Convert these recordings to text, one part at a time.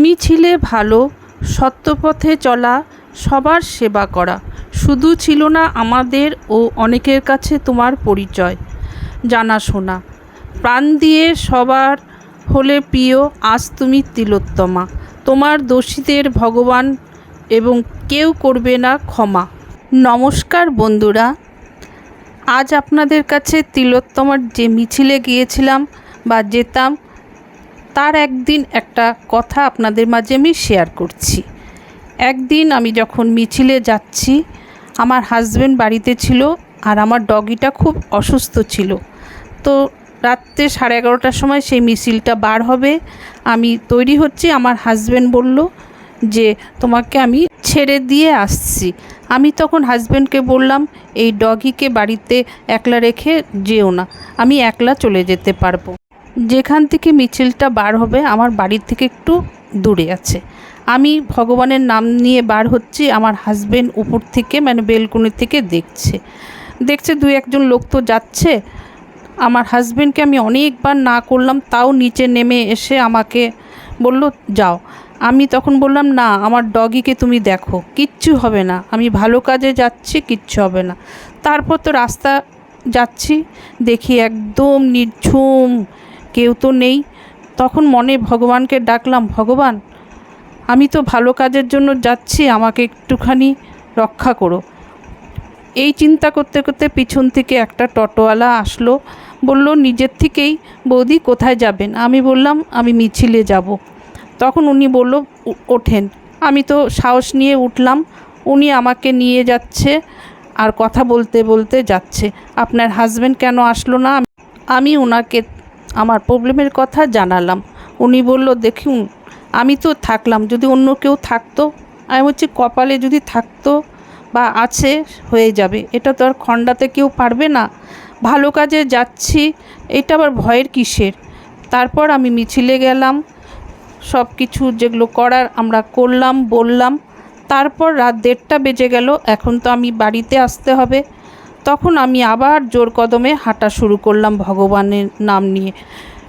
তুমি ছিলে ভালো, সত্যপথে চলা, সবার সেবা করা। শুধু ছিল না আমাদের ও অনেকের কাছে তোমার পরিচয়। জানাশোনা। প্রাণ দিয়ে সবার হলে প্রিয়, আজ তুমি তিলোত্তমা। তোমার দোষীদের ভগবান এবং কেউ করবে না ক্ষমা। নমস্কার বন্ধুরা। আজ আপনাদের কাছে তিলোত্তমার যে মিছিলে গিয়েছিলাম বা যেতাম তার একদিন একটা কথা আপনাদের মাঝে আমি শেয়ার করছি। একদিন আমি যখন মিছিলে যাচ্ছি, আমার হাজব্যান্ড বাড়িতে ছিল আর আমার ডগিটা খুব অসুস্থ ছিল। তো রাত্রে সাড়ে এগারোটার সময় সেই মিছিলটা বার হবে। আমি তৈরি হচ্ছি, আমার হাজব্যান্ড বলল যে, তোমাকে আমি ছেড়ে দিয়ে আসছি। আমি তখন হাজব্যান্ডকে বললাম, এই ডগিকে বাড়িতে একলা রেখে যেও না, আমি একলা চলে যেতে পারব। যেখান থেকে মিছিলটা বার হবে, আমার বাড়ির থেকে একটু দূরে আছে। আমি ভগবানের নাম নিয়ে বার হচ্ছি, আমার হাজবেন্ড উপর থেকে মানে বেলকনি থেকে দেখছে। দেখছে দু একজন লোক তো যাচ্ছে। আমার হাজবেন্ডকে আমি অনেকবার না করলাম, তাও নিচে নেমে এসে আমাকে বলল, যাও। আমি তখন বললাম, না, আমার ডগিকে তুমি দেখো, কিচ্ছু হবে না। আমি ভালো কাজে যাচ্ছি, কিচ্ছু হবে না। তারপর তো রাস্তা যাচ্ছি, দেখি একদম নির্ঝুম কেউ তো নেই। তখন মনে ভগবানকে ডাকলাম, ভগবান, আমি তো ভালো কাজের জন্য যাচ্ছি, আমাকে একটুখানি রক্ষা করো। এই চিন্তা করতে করতে পিছন থেকে একটা টোটোওয়ালা আসলো, বলল, নিজের থেকেই বৌদি কোথায় যাবেন? আমি বললাম, আমি মিছিলে যাব। তখন উনি বলল ওঠেন। আমি তো সাহস নিয়ে উঠলাম, উনি আমাকে নিয়ে যাচ্ছে আর কথা বলতে বলতে যাচ্ছে। আপনার হাজবেন্ড কেন আসলো না? আমি ওনাকে আমার প্রবলেমের কথা জানালাম। উনি বলল, দেখুন, আমি তো থাকলাম, যদি অন্য কেউ থাকতো, আমি বলছি, কপালে যদি থাকতো বা আছে, হয়ে যাবে। এটা তো আর খণ্ডাতে কেউ পারবে না। ভালো কাজে যাচ্ছি, এটা আবার ভয়ের কিসের? তারপর আমি মিছিলে গেলাম সব কিছু যেগুলো করার আমরা করলাম, বললাম। তারপর রাত দেড়টা বেজে গেল, এখন তো আমি বাড়িতে আসতে হবে। তখন আমি আবার জোর কদমে হাঁটা শুরু করলাম ভগবানের নাম নিয়ে।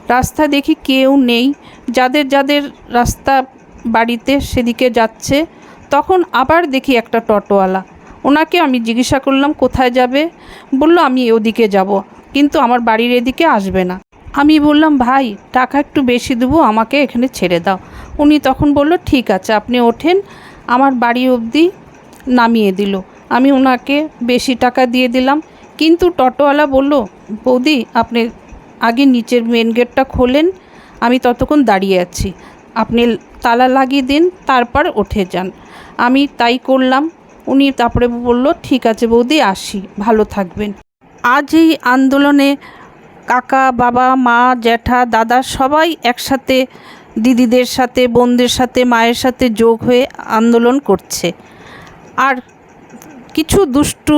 রাস্তা দেখি কেউ নেই। যাদের যাদের রাস্তা বাড়িতে সেদিকে যাচ্ছে। তখন আবার দেখি একটা টোটোওয়ালা। ওনাকে আমি জিজ্ঞাসা করলাম, কোথায় যাবে? বলল, আমি ওদিকে যাব। কিন্তু আমার বাড়ির এদিকে আসবে না। আমি বললাম, ভাই, টাকা একটু বেশি দেবো, আমাকে এখানে ছেড়ে দাও। উনি তখন বলল, ঠিক আছে, আপনি ওঠেন। আমার বাড়ি অবধি নামিয়ে দিল। আমি ওনাকে বেশি টাকা দিয়ে দিলাম। কিন্তু টোটোওয়ালা বলল, বৌদি, আপনি আগে নিচের মেন গেটটা খোলেন, আমি ততক্ষণ দাঁড়িয়ে আছি। আপনি তালা লাগিয়ে দিন, তারপর উঠে যান। আমি তাই করলাম। উনি তারপরে বলল, ঠিক আছে বৌদি, আসি, ভালো থাকবেন। আজ এই আন্দোলনে কাকা, বাবা, মা, জ্যাঠা, দাদা সবাই একসাথে দিদিদের সাথে, বোনদের সাথে, মায়ের সাথে যোগ হয়ে আন্দোলন করছে। আর কিছু দুষ্টু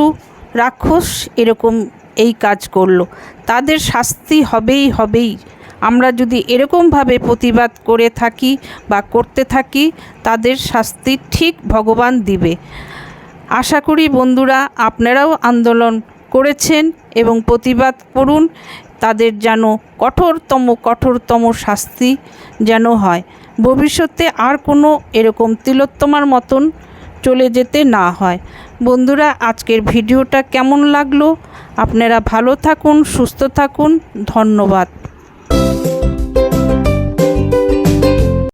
রাক্ষস এরকম এই কাজ করল। তাদের শাস্তি হবেই হবেই। আমরা যদি এরকমভাবে প্রতিবাদ করে থাকি বা করতে থাকি, তাদের শাস্তি ঠিক ভগবান দিবে। আশা করি বন্ধুরা, আপনারাও আন্দোলন করেছেন এবং প্রতিবাদ করুন। তাদের যেন কঠোরতম কঠোরতম শাস্তি যেন হয়। ভবিষ্যতে আর কোনো এরকম তিলোত্তমার মতন চলে যেতে না হয়। বন্ধুরা, আজকের ভিডিওটা কেমন লাগল? আপনারা ভালো থাকুন, সুস্থ থাকুন। ধন্যবাদ।